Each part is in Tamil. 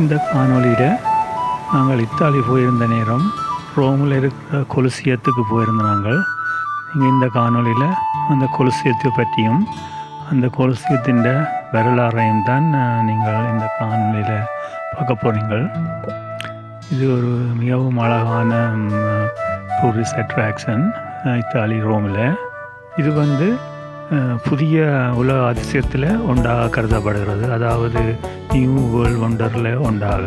இந்த காணொளியில் நாங்கள் இத்தாலி போயிருந்த நேரம் ரோமில் இருக்கிற கொலுசியத்துக்கு போயிருந்த நாங்கள். நீங்கள் இந்த காணொளியில் அந்த கொலுசியத்தை பற்றியும் அந்த கொலுசியத்தின் வரலாறையும் தான் நீங்கள் இந்த காணொலியில் பார்க்க போகிறீங்கள் இது ஒரு மிகவும் அழகான டூரிஸ்ட் அட்ராக்ஷன் இத்தாலி ரோமில். இது வந்து புதிய உலக அதிசயத்தில் ஒன்றாக கருதப்படுகிறது. அதாவது நியூ வேர்ல்ட் ஒண்டரில் ஒன்றாக.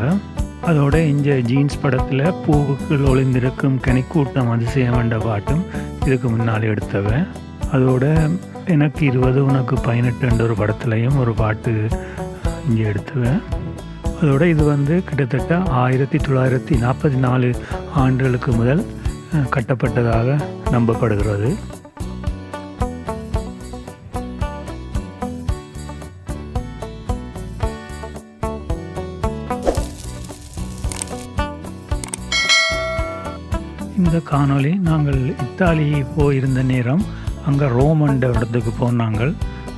அதோட இந்த ஜீன்ஸ் படத்தில் பூவுக்குள் ஒளிந்திருக்கும் கனிக்கூட்டம் அதிசயம் என்ற பாட்டும் இதுக்கு முன்னால் எடுத்தவன் அதோட எனக்கு இருபது உனக்கு பதினெட்டுன்ற ஒரு படத்துலையும் ஒரு பாட்டு இங்கே எடுத்தவன் அதோட இது வந்து கிட்டத்தட்ட ஆயிரத்தி தொள்ளாயிரத்தி நாற்பத்தி நாலு ஆண்டுகளுக்கு முதல் கட்டப்பட்டதாக நம்பப்படுகிறது. இந்த காணொளி நாங்கள் இத்தாலி போயிருந்த நேரம் அங்கே ரோம் இடத்துக்கு போனாங்க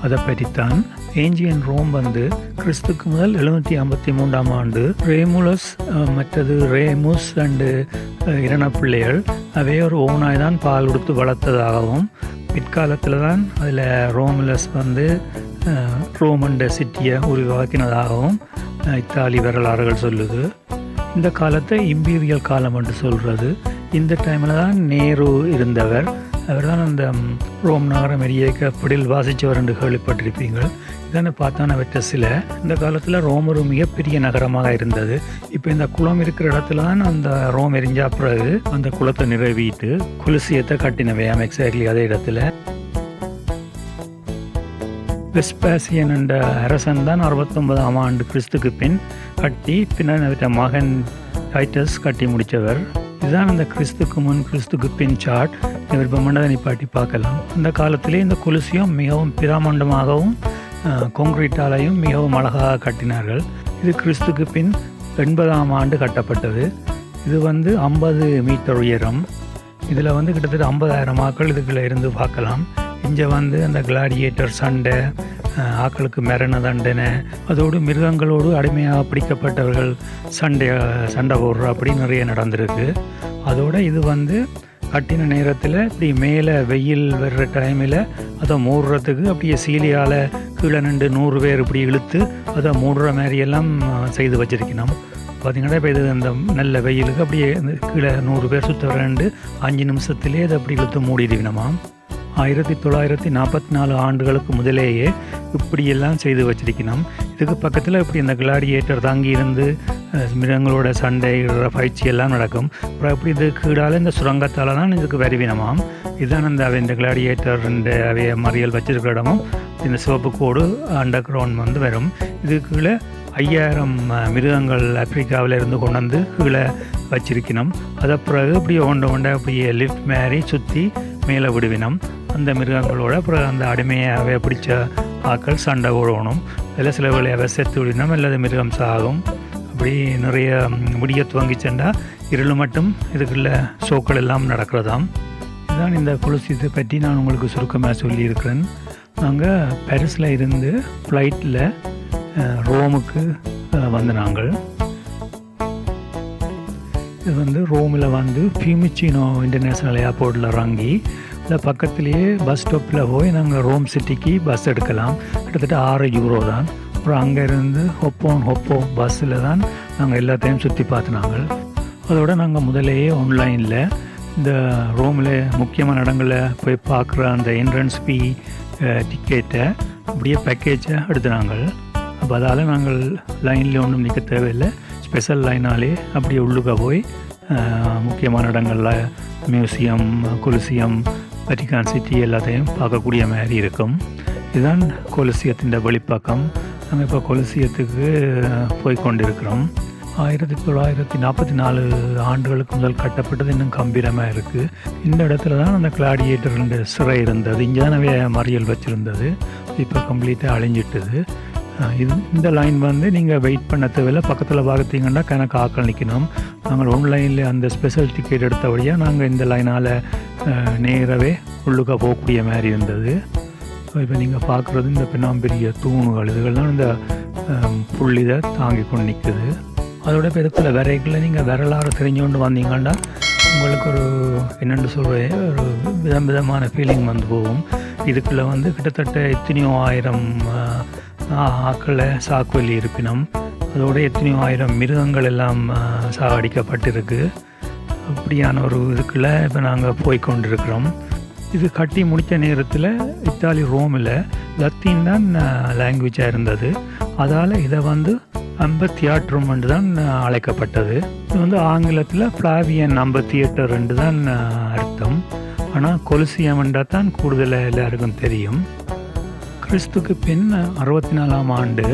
அதை பற்றித்தான் ஏஞ்சியன் ரோம் வந்து கிறிஸ்துக்கு முதல் எழுநூற்றி ஐம்பத்தி மூன்றாம் ஆண்டு ரேமுலஸ் மற்றது ரேமுஸ் அண்டு இரண பிள்ளைகள் அவை ஒரு ஓனாய் தான் பால் கொடுத்து வளர்த்ததாகவும் பிற்காலத்தில் தான் அதில் ரோமுலஸ் வந்து ரோமண்ட சிட்டியை உருவாக்கினதாகவும் இத்தாலி வரலாறுகள் சொல்லுது. இந்த காலத்தை இம்பீரியல் காலம் என்று சொல்கிறது இந்த டைமில் தான் நேரு இருந்தவர். அவர் தான் அந்த ரோம் நகரம் எரியக்க பிடில் வாசித்தவர் என்று கேள்விப்பட்டிருப்பீங்கள் இதனை பார்த்தான வெற்ற சில. இந்த காலத்தில் ரோம் ஒரு மிகப்பெரிய நகரமாக இருந்தது. இப்போ இந்த குளம் இருக்கிற இடத்துல தான் அந்த ரோம் எரிஞ்சா பிறகு அந்த குளத்தை நிறைவிட்டு குலிசியத்தை கட்டினவையாம் எக்ஸாக்ட்லி அதே இடத்துல. வெஸ்பாசியன் என்ற அரசன் தான் அறுபத்தொன்பதாம் ஆண்டு கிறிஸ்துக்கு பின் கட்டி பின்னர் அவற்றை மகன் டைட்டஸ் கட்டி முடித்தவர். இதுதான் அந்த கிறிஸ்துக்கு முன் கிறிஸ்துக்கு பின் சாட் விருப்பம் மண்டதை நிப்பாட்டி பார்க்கலாம். அந்த காலத்திலே இந்த குலுசியம் மிகவும் பிரமாண்டமாகவும் கொங்கிரீட்டாலையும் மிகவும் அழகாக கட்டினார்கள். இது கிறிஸ்துக்கு பின் எண்பதாம் ஆண்டு கட்டப்பட்டது. இது வந்து ஐம்பது மீட்டர் உயரம். இதில் வந்து கிட்டத்தட்ட ஐம்பதாயிரம் ஆக்கள் இதுக்குள்ளே இருந்து பார்க்கலாம். இங்கே வந்து அந்த கிளாடியேட்டர் சண்டை ஆக்களுக்கு மரண தண்டனை அதோடு மிருகங்களோடு அடிமையாக பிடிக்கப்பட்டவர்கள் சண்டை சண்டை போடுற அப்படி நிறைய நடந்திருக்கு. அதோடு இது வந்து கட்டின நேரத்தில் இப்படி மேலே வெயில் வர்ற டைமில் அதை மூடுறதுக்கு அப்படியே சீலியால் கீழே நின்று நூறு பேர் இப்படி இழுத்து அதை மூடுற மாதிரியெல்லாம் செய்து வச்சிருக்கணும். பார்த்தீங்கன்னா இப்போ இது அந்த நல்ல வெயிலுக்கு அப்படியே இந்த கீழே நூறு பேர் சுற்ற ரெண்டு அஞ்சு நிமிஷத்திலே அதை அப்படி இழுத்து மூடிடுவினமாம். ஆயிரத்தி தொள்ளாயிரத்தி நாற்பத்தி நாலு ஆண்டுகளுக்கு முதலேயே இப்படியெல்லாம் செய்து வச்சிருக்கணும். இதுக்கு பக்கத்தில் இப்படி இந்த கிளாடியேட்டர் தாங்கி இருந்து மிருகங்களோட சண்டை பயிற்சி எல்லாம் நடக்கும். அப்புறம் இப்படி இது கீழால் இந்த சுரங்கத்தால் தான் இதுக்கு வரிவினமாம் இதுதான் அந்த அவை இந்த கிளாடியேட்டர் இந்த அவைய மறியல் வச்சிருக்கிற இடமும் இந்த சிவப்பு கோடு அண்டர் கிரவுண்ட் வந்து வரும். இது கீழே ஐயாயிரம் மிருகங்கள் ஆப்பிரிக்காவில் இருந்து கொண்டு வந்து கீழே வச்சிருக்கணும். அதை பிறகு இப்படி ஒன்று ஒன்றை அப்படியே லிஃப்ட் மாரி சுற்றி மேலே விடுவினம். அந்த மிருகங்களோட அப்புறம் அந்த அடிமையாகவே பிடிச்ச ஆக்கள் சண்டை ஓடணும் இல்லை சில வேலையாகவே செத்து விடணும் அல்லது மிருகம் சாகும். அப்படி நிறைய முடிய துவங்கி துவங்கிச்சேன்டா இருள் மட்டும் இதுக்குள்ள ஷோக்கள் எல்லாம் நடக்கிறதாம். இதுதான் இந்த குலசியத்தை பற்றி நான் உங்களுக்கு சுருக்கமாக சொல்லியிருக்கிறேன். நாங்கள் பாரிஸில் இருந்து ஃப்ளைட்டில் ரோமுக்கு வந்து நாங்கள். இது வந்து ரோமில் வந்து ஃபியூமிச்சினோ இன்டர்நேஷ்னல் ஏர்போர்ட்டில் இறங்கி இந்த பக்கத்துலேயே பஸ் ஸ்டாப்பில் போய் நாங்கள் ரோம் சிட்டிக்கு பஸ் எடுக்கலாம். கிட்டத்தட்ட ஆறு யூரோ தான். அப்புறம் அங்கேருந்து ஹொப்போன் ஹொப்போ பஸ்ஸில் தான் நாங்கள் எல்லாத்தையும் சுற்றி பார்த்துனாங்க. அதோட நாங்கள் முதலேயே ஆன்லைனில் இந்த ரோமில் முக்கியமான இடங்களில் போய் பார்க்குற அந்த என்ட்ரன்ஸ் ஃபீ டிக்கெட்டை அப்படியே பேக்கேஜை எடுத்துனாங்க. அப்போ அதால் நாங்கள் லைனில் ஒன்றும் நிற்க தேவையில்லை. ஸ்பெஷல் லைனாலே அப்படியே உள்ளுக்க போய் முக்கியமான இடங்களில் மியூசியம் கொலுசியம் வட்டிகான் சிட்டி எல்லாத்தையும் பார்க்கக்கூடிய மாதிரி இருக்கும். இதுதான் கொலுசியத்தின் வெளிப்பக்கம். நாங்கள் இப்போ கொலுசியத்துக்கு போய் கொண்டிருக்கிறோம். ஆயிரத்தி தொள்ளாயிரத்தி நாற்பத்தி நாலு ஆண்டுகளுக்கு முதல் கட்டப்பட்டது இன்னும் கம்பீரமாக இருக்குது இந்த இடத்துல தான் அந்த கிளாடியேட்டர் சிறை இருந்தது. இங்கே தான் நிறைய மறியல் வச்சுருந்தது. இப்போ கம்ப்ளீட்டாக அழிஞ்சிட்டுது. இது இந்த லைன் வந்து நீங்கள் வெயிட் பண்ண தேவையில்லை. பக்கத்தில் பார்த்தீங்கன்னா கணக்கு ஆக்கள் நிற்கணும் நாங்கள் ஆன்லைனில் அந்த ஸ்பெஷல் டிக்கெட் எடுத்தபடியாக நாங்கள் இந்த லைனால் நேராகவே உள்ளுக்க போகக்கூடிய மாதிரி இருந்தது. இப்போ நீங்கள் பார்க்குறது இந்த பெண்ணாம்பெரிய தூணுகள். இதுகள்லாம் இந்த புள்ளிதை தாங்கி கொண்டு நிற்குது அதோட இப்போ இதுக்குள்ள நீங்கள் விரலாறு தெரிஞ்சு கொண்டு வந்தீங்கன்னா உங்களுக்கு ஒரு என்னென்னு சொல்கிறேன் ஒரு விதம் விதமான ஃபீலிங் வந்து போகும். இதுக்குள்ளே வந்து கிட்டத்தட்ட எத்தனையோ ஆயிரம் ஆக்களை சாக்குவலி இருப்பினம் அதோட எத்தனையோ ஆயிரம் மிருகங்கள் எல்லாம் சாகடிக்கப்பட்டிருக்கு. அப்படியான ஒரு இதுக்குள்ளே இப்போ நாங்கள் போய் கொண்டிருக்கிறோம். இது கட்டி முடித்த நேரத்தில் இத்தாலி ரோமில் லத்தீன் தான் லாங்குவேஜாக இருந்தது. அதால் இதை வந்து அம்ப தியேட்டரும் என்று தான் அழைக்கப்பட்டது. இது வந்து ஆங்கிலத்தில் ஃப்ளாவியன் அம்ப தியேட்டர் என்று தான் அர்த்தம். ஆனால் கொலுசியம் என்றால் தான் கூடுதலாக எல்லாருக்கும் தெரியும். கிறிஸ்துக்கு பின் அறுபத்தி நாலாம் ஆண்டு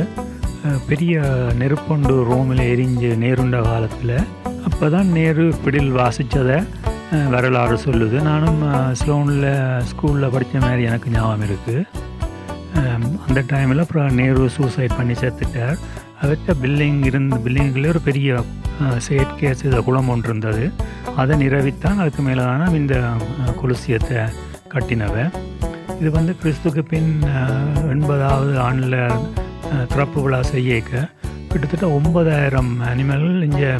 பெரிய நெருப்பொண்டு ரோமில் எரிஞ்சு நேருண்ட காலத்தில் அப்போ தான் நேரு பிடில் வாசித்ததை வரலாறு சொல்லுது. நானும் ஸ்லோனில் ஸ்கூலில் படித்த மாதிரி எனக்கு ஞாபகம் இருக்குது அந்த டைமில் அப்புறம் நேரு சூசைட் பண்ணி சேர்த்துட்டார் அவர்கிட்ட பில்லிங் இருந்த பில்லிங்கில் ஒரு பெரிய செயற்கை செய்த குளம் ஒன்று இருந்தது. அதை நிரவித்தான் அதுக்கு மேலே தானே இந்த கொலுசியத்தை கட்டினவன். இது வந்து கிறிஸ்துக்கு பின் எண்பதாவது ஆண்டில் திறப்பு விழா செய்யக்க. கிட்டத்தட்ட ஒன்பதாயிரம் அனிமல்கள் இங்கே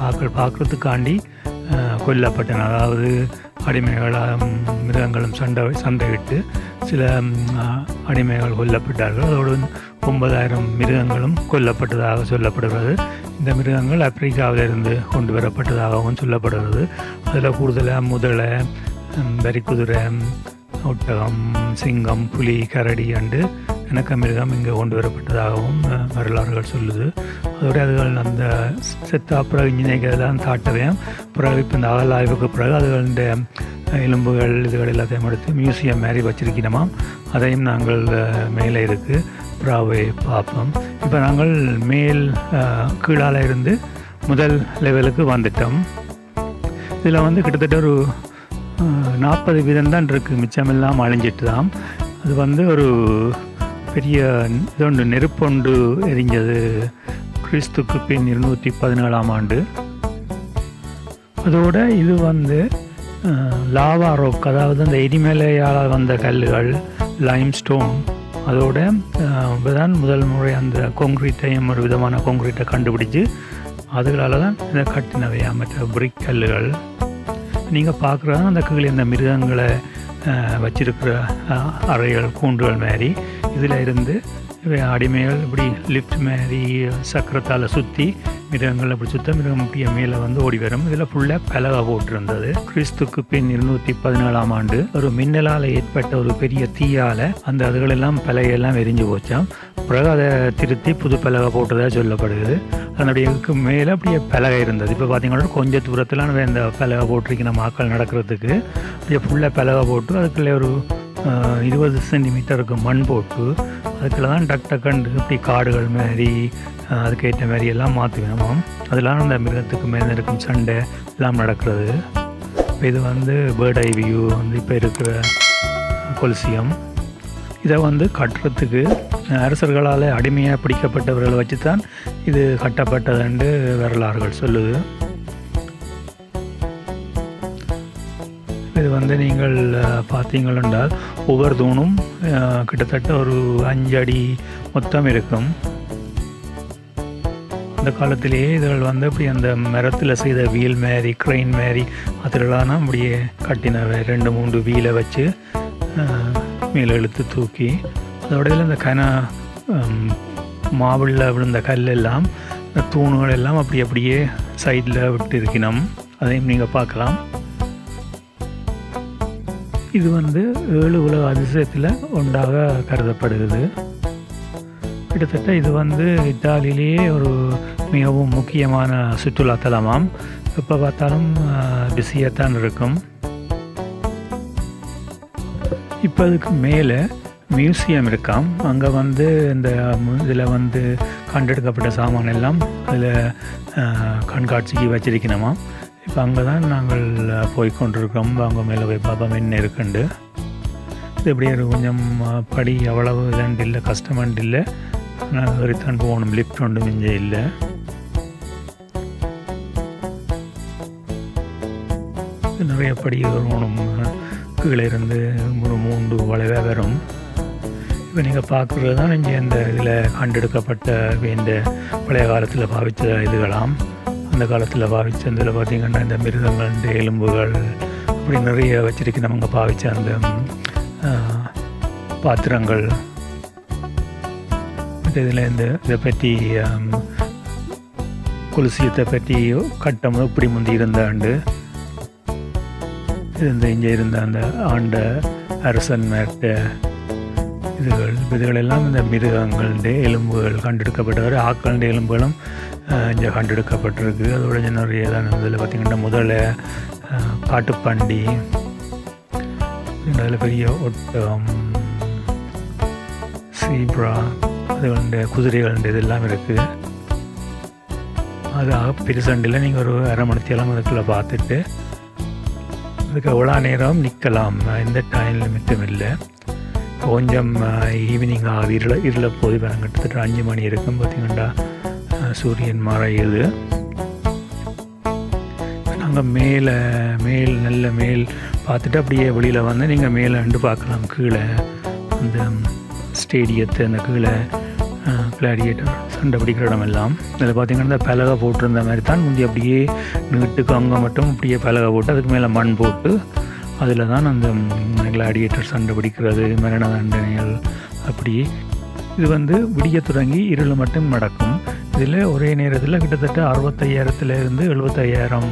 பார்க்க பார்க்குறதுக்காண்டி கொல்லப்பட்டன. அதாவது அடிமைகளும் மிருகங்களும் சண்டை சண்டையிட்டு சில அடிமைகள் கொல்லப்பட்டார்கள். அதோடு ஒன்பதாயிரம் மிருகங்களும் கொல்லப்பட்டதாக சொல்லப்படுகிறது. இந்த மிருகங்கள் ஆப்பிரிக்காவிலிருந்து கொண்டு வரப்பட்டதாகவும் சொல்லப்படுகிறது. அதில் கூடுதலாக முதலை வரிக்குதிரை ஒட்டகம் சிங்கம் புலி கரடி அண்டு இணக்க மிருகம் இங்கே கொண்டு வரப்பட்டதாகவும் வரலாறுகள் சொல்லுது. அதோட அதுகள் அந்த செத்தா பிறகு தான் தாட்டவையும் பிறகு இப்போ இந்த அகலாய்வுக்கு பிறகு அதுகளுடைய எலும்புகள் இதுகள் எல்லாத்தையும் எடுத்து மியூசியம் மாதிரி வச்சிருக்கணுமாம் அதையும் நாங்கள் மேலே இருக்குது புறாவை பார்ப்போம். இப்போ நாங்கள் மேல் கீழால் கீழால இருந்து முதல் லெவலுக்கு வந்துட்டோம். இதில் வந்து கிட்டத்தட்ட ஒரு நாற்பது வீதம் தான் இருக்குது மிச்சமெல்லாம் அழிஞ்சிட்டு தான். அது வந்து ஒரு பெரிய இதொன்று நெருப்பொண்டு எரிஞ்சது. கிறிஸ்துக்கு பின் இருநூற்றி பதினேழாம் ஆண்டு. அதோட இது வந்து லாவா ரோக் அதாவது அந்த எரிமலையால் வந்த கல்லுகள் லைம் ஸ்டோன் அதோட தான் முதல் முறை அந்த கொங்க்ரீட்டையும் ஒரு விதமான கொங்க்ரீட்டை கண்டுபிடிச்சு அதுகளால் தான் இதை கட்டினவையா மற்ற பிரிக் கல்லுகள். நீங்கள் பார்க்குற அந்த கீழே இந்த மிருகங்களை வச்சிருக்கிற அறைகள் கூண்டுகள் மாதிரி இதில் இருந்து அடிமைகள் இப்படி லிஃப்ட் மாதிரி சக்கரத்தால் சுற்றி மிருகங்கள் அப்படி சுத்த மிருகம் அப்படியே மேலே வந்து ஓடி வரும். இதில் ஃபுல்லாக பலகை போட்டிருந்தது. கிறிஸ்துக்கு பின் இருநூற்றி பதினேழாம் ஆண்டு ஒரு மின்னலால் ஏற்பட்ட ஒரு பெரிய தீயால் அந்த அதுகளெல்லாம் பலகையெல்லாம் எரிஞ்சு போச்சாம். பிறகு அதை திருத்தி புது பலகை போட்டதாக சொல்லப்படுகிறது. அதனுடைய மேலே அப்படியே பலகை இருந்தது. இப்போ பார்த்தீங்கன்னா கொஞ்சம் தூரத்தில் நம்ம இந்த பலகை போட்டிருக்கிற மக்கள் நடக்கிறதுக்கு. அப்படியே ஃபுல்லாக பலகை போட்டு அதுக்குள்ளே ஒரு இருபது சென்டிமீட்டருக்கு மண் போட்டு அதுக்குள்ள தான் டக் டக்குன்னு இப்படி காடுகள் மாதிரி அதுக்கேற்ற மாதிரி எல்லாம் மாற்றி அதெல்லாம் அந்த மிருகத்துக்கு மேலே இருக்கும் சண்டை எல்லாம் நடக்கிறது. இப்போ இது வந்து பேர்ட் ஐ வியூ வந்து இப்போ இருக்கிற கொல்சியம். இதை வந்து கட்டுறதுக்கு அரசர்களால் அடிமையாக பிடிக்கப்பட்டவர்களை வச்சு தான் இது கட்டப்பட்டதுன்னு வரலாறுகள் சொல்லுது. இது வந்து நீங்கள் பார்த்தீங்கள் என்றால் ஒவ்வொரு தூணும் கிட்டத்தட்ட ஒரு அஞ்சு அடி மொத்தம் இருக்கும். அந்த காலத்திலேயே இதுகள் வந்து அப்படி அந்த மரத்தில் செய்த வீல் மாரி க்ரெயின் மாரி அதிலலாம் அப்படியே கட்டின ரெண்டு மூன்று வீலை வச்சு மேலே இழுத்து தூக்கி அதோட இதில் இந்த கன ஹம், மாவுள்ள விழுந்த கல் எல்லாம் இந்த தூணுகள் எல்லாம் அப்படி அப்படியே சைடில் விட்டு இருக்கணும் அதையும் நீங்கள் பார்க்கலாம். இது வந்து ஏழு உலக அதிசயத்தில் ஒன்றாக கருதப்படுகிறது. கிட்டத்தட்ட இது வந்து இத்தாலியிலேயே ஒரு மிகவும் முக்கியமான சுற்றுலாத்தலமாம் எப்போ பார்த்தாலும் பிஸியாக தான் இருக்கும். இப்போ அதுக்கு மேலே மியூசியம் இருக்காம் அங்கே வந்து இந்த இதில் வந்து கண்டெடுக்கப்பட்ட சாமான் எல்லாம் அதில் கண்காட்சிக்கு வச்சிருக்கணுமா? இப்போ அங்கே தான் நாங்கள் போய் கொண்டிருக்கிறோம். அங்கே மேலே போய் பார்ப்போம் என்ன இருக்குண்டு இது எப்படியே கொஞ்சம் படி அவ்வளவு இல்லைன்ட்டு இல்லை கஷ்டமான்ட்டு இல்லை. ஆனால் ரிட்டர்ன் போகணும். லிஃப்ட் ஒன்று மிஞ்ச இல்லை. நிறைய படி வரணும். கீழே இருந்து ஒரு மூன்று வளைவாக வரும். இப்போ நீங்கள் பார்க்குறது தான் இங்கே இந்த இதில் கண்டெடுக்கப்பட்ட இந்த பழைய காலத்தில் பாவித்த இதுகளாம். அந்த காலத்தில் பாவித்த இதில் பார்த்திங்கன்னா இந்த மிருகங்கள் இந்த எலும்புகள் அப்படி நிறைய வச்சிருக்கு நம்ம பாவித்த அந்த பாத்திரங்கள். பாத்திரங்கள் இதில் இந்த இதை பற்றி ஆம், குலசியத்தை பற்றி கட்டம் இப்படி முந்தி இருந்தாண்டு இருந்த இங்கே இருந்த அந்த ஆண்ட அரசன் மேட்ட இதுகள் இதுகளெல்லாம் இந்த மிருகங்களுடைய எலும்புகள் கண்டெடுக்கப்பட்டவர். ஆக்களுடைய எலும்புகளும் இங்கே கண்டெடுக்கப்பட்டிருக்கு. அதோட இங்க நிறைய தான் இதில் பார்த்திங்கன்னா முதல்ல காட்டுப்பாண்டி அதில் பெரிய ஒட்டம் சீப்ரா அதுகளுடைய குதிரைகளுடைய இதெல்லாம் இருக்குது அது பெருசண்டில் நீங்கள் ஒரு அரை மணி மணித்தேலம் அதுக்குள்ளே பார்த்துட்டு அதுக்கு எவ்வளோ நேரம் நிற்கலாம். எந்த டைம் லிமிட்டும் இல்லை. கொஞ்சம் ஈவினிங் ஆகுது. இருள இருள போது வேணும் கிட்டத்தட்ட அஞ்சு மணி இருக்கும். பார்த்தீங்கன்னா சூரியன் மறையுது. நாங்கள் மேலே மேல் நல்ல மேல் பார்த்துட்டு அப்படியே வெளியில் வந்து நீங்கள் மேலே அண்டு பார்க்கலாம். கீழே அந்த ஸ்டேடியத்தை அந்த கீழே கிளாடியேட்டர் சண்டை பிடிக்கிற இடம் எல்லாம் இதில் பார்த்தீங்கன்னா இந்த பலகை போட்டிருந்த மாதிரி தான் முந்தி அப்படியே நீட்டுக்கு அங்கே மட்டும் அப்படியே பலகை போட்டு அதுக்கு மேலே மண் போட்டு அதில் தான் அந்த கிளாடியேட்டர் சண்டை பிடிக்கிறது மரண தண்டனைகள் அப்படி இது வந்து விடிய தொடங்கி இருள் மட்டும் நடக்கும். இதில் ஒரே நேரத்தில் கிட்டத்தட்ட அறுபத்தையாயிரத்துலேருந்து எழுபத்தையாயிரம்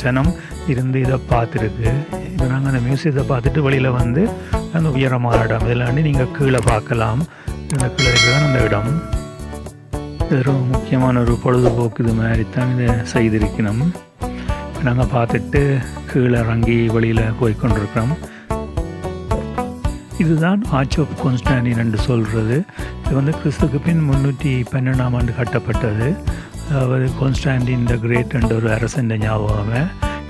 சனம் இருந்து இதை பார்த்துருக்கு. இப்போ நாங்கள் அந்த மியூசியத்தை பார்த்துட்டு வெளியில் வந்து அந்த உயரமான இடம் இதில் வந்து நீங்கள் கீழே பார்க்கலாம். இந்த கீழே இருக்கிறது அந்த இடம். இது ரொம்ப முக்கியமான ஒரு பொழுதுபோக்கு இது மாதிரி தான் இதை செய்திருக்கணும். நாங்கள் பார்த்துட்டு கீழே இறங்கி வெளியில் போய் கொண்டிருக்கிறோம். இதுதான் ஆர்ச் ஆஃப் கான்ஸ்டாண்டின் என்று சொல்கிறது இது வந்து கிறிஸ்துக்கு பின் முன்னூற்றி பன்னெண்டாம் ஆண்டு கட்டப்பட்டது. அதாவது கான்ஸ்டாண்டின் த கிரேட் என்ற ஒரு அரசன் ஞாபகமே.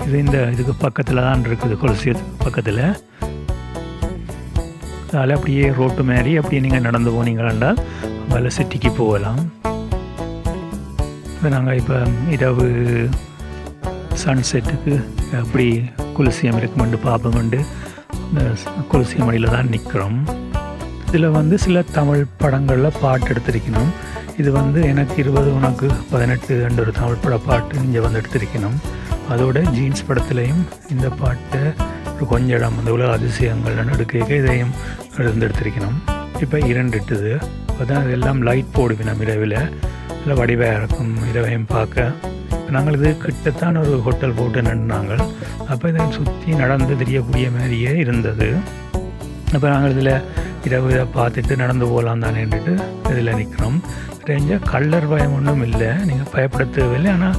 இது இந்த இதுக்கு பக்கத்தில் தான் இருக்குது கொலசியத்துக்கு பக்கத்தில். அதில் அப்படியே ரோட்டு மாறி அப்படியே நீங்கள் நடந்து போனீங்களாண்டால் அதில் சிட்டிக்கு போகலாம். இப்போ நாங்கள் இப்போ இரவு சன்செட்டுக்கு எப்படி குலசியம் இருக்குமெண்டு பார்ப்போமெண்டு இந்த குலசியம் அடியில் தான் நிற்கிறோம் இதில் வந்து சில தமிழ் படங்களில் பாட்டு எடுத்திருக்கணும். இது வந்து எனக்கு இருபது உனக்கு பதினெட்டு என்ற ஒரு தமிழ் பட பாட்டு இங்கே வந்து எடுத்திருக்கணும். அதோட ஜீன்ஸ் படத்துலேயும் இந்த பாட்டை ஒரு இடம் அந்த உலக அதிசயங்கள் எடுக்க இதையும் இருந்து எடுத்திருக்கணும். இப்போ இரண்டுட்டுது தான் இதெல்லாம் லைட் போடுவினோம் இரவில். நல்ல வடிவாக இருக்கும். இரவையும் பார்க்க. நாங்கள் இது கிட்டத்தான் ஒரு ஹோட்டல் போட்டு நின்றாங்க அப்போ இதை சுற்றி நடந்து தெரியக்கூடிய மாதிரியே இருந்தது. அப்போ நாங்கள் இதில் இரவு இதை பார்த்துட்டு நடந்து போகலாம் தானேன்ட்டு இதில் நிற்கிறோம். தெரிஞ்ச கல்லர் பயம் ஒன்றும் இல்லை. நீங்கள் பயப்பட தேவையில்லை ஆனால்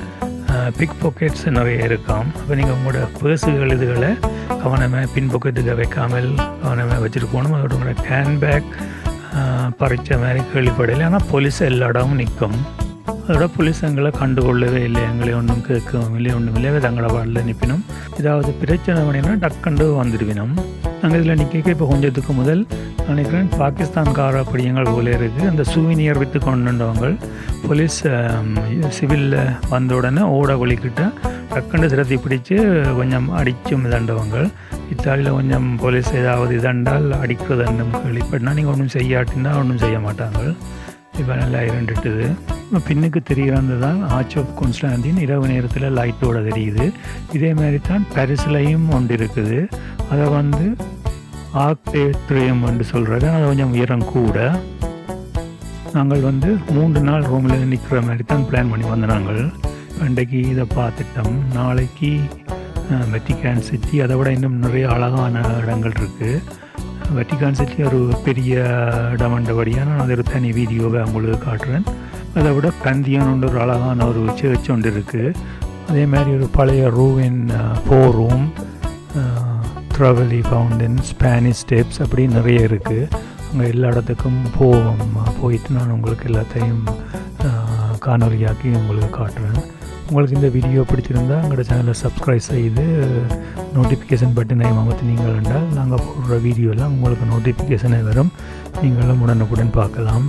பிக் பாக்கெட்ஸ் நிறைய இருக்காம். அப்போ நீங்கள் உங்களோட பேர்ஸுகள் இதுகளை கவனமாக பின் பாக்கெட்டுக்கு வைக்காமல் கவனமாக வச்சுருக்கணும் அதோட உங்களோட ஹேண்ட்பேக் பறித்த மாதிரி கேள்விப்படலை ஆனால் போலீஸ் எல்லா இடமும் நிற்கும் அதோட போலீஸ் எங்களை கண்டுகொள்ளவே இல்லை எங்களை ஒன்றும் கேட்கவும் இல்லை ஒன்றும் இல்லை தங்களை பாடல நிற்பினோம் ஏதாவது பிரச்சனை பண்ணினா டக்குண்டு வந்துடுவினோம் நாங்கள் இதில் நிற்க இப்போ கொஞ்சத்துக்கு முதல் நினைக்கிறேன் பாகிஸ்தான்கார படியங்கள் போல இருக்குது அந்த சூவினியர் வித்து கொண்டுண்டவங்க போலீஸ் சிவிலில் வந்த உடனே ஓட ஒழிக்கிட்ட டக்குன்னு சிரத்தி பிடிச்சு கொஞ்சம் அடிச்சும் இதண்டவங்க. இத்தாலியில் கொஞ்சம் போலீஸ் ஏதாவது இதண்டால் அடிக்கிறது கேள்விப்பட்டினா நீங்கள் ஒன்றும் செய்யாட்டினா ஒன்றும் செய்ய மாட்டாங்க. இப்போ நல்லா இருண்டுட்டுது இப்போ பின்னுக்கு தெரிகிறது தான் ஆர்ச் ஆஃப் கான்ஸ்டாண்டின் இரவு நேரத்தில் லைட்டோட தெரியுது. இதே மாதிரி தான் பரிசுலையும் ஒன்று இருக்குது. அதை வந்து ஆக்டேத்ரியம் என்று சொல்கிறது அது கொஞ்சம் உயரம் கூட. நாங்கள் வந்து மூன்று நாள் ரூமில் நிற்கிற மாதிரி தான் பிளான் பண்ணி வந்த நாங்கள் இன்றைக்கு இதை பார்த்துட்டோம் நாளைக்கு வெட்டிகான் சிட்டி அதை விட இன்னும் நிறைய அழகான இடங்கள் இருக்குது வெட்டிகான் சிட்டி ஒரு பெரிய இடமண்டபடியாக நான் அது ஒரு தனி வீடியோவை உங்களுக்கு காட்டுறேன். அதை விட பந்தியான் ஒரு அழகான ஒரு சேர்ச் ஒன்று இருக்குது அதே மாதிரி ஒரு பழைய ரூவின் Forum Trevi fountain Spanish steps அப்படி நிறைய இருக்குது அங்கே எல்லா இடத்துக்கும் போவோம். போயிட்டு நான் உங்களுக்கு எல்லாத்தையும் காணொலியாக்கி உங்களுக்கு காட்டுறேன். உங்களுக்கு இந்த வீடியோ பிடிச்சிருந்தா எங்களோட சேனலை சப்ஸ்கிரைப் செய்து நோட்டிஃபிகேஷன் பட்டனை அமர்த்தினீங்கள் என்றால் நாங்கள் போடுற வீடியோலாம் உங்களுக்கு நோட்டிஃபிகேஷனே வரும். நீங்களும் உடனுக்குடன் பார்க்கலாம்.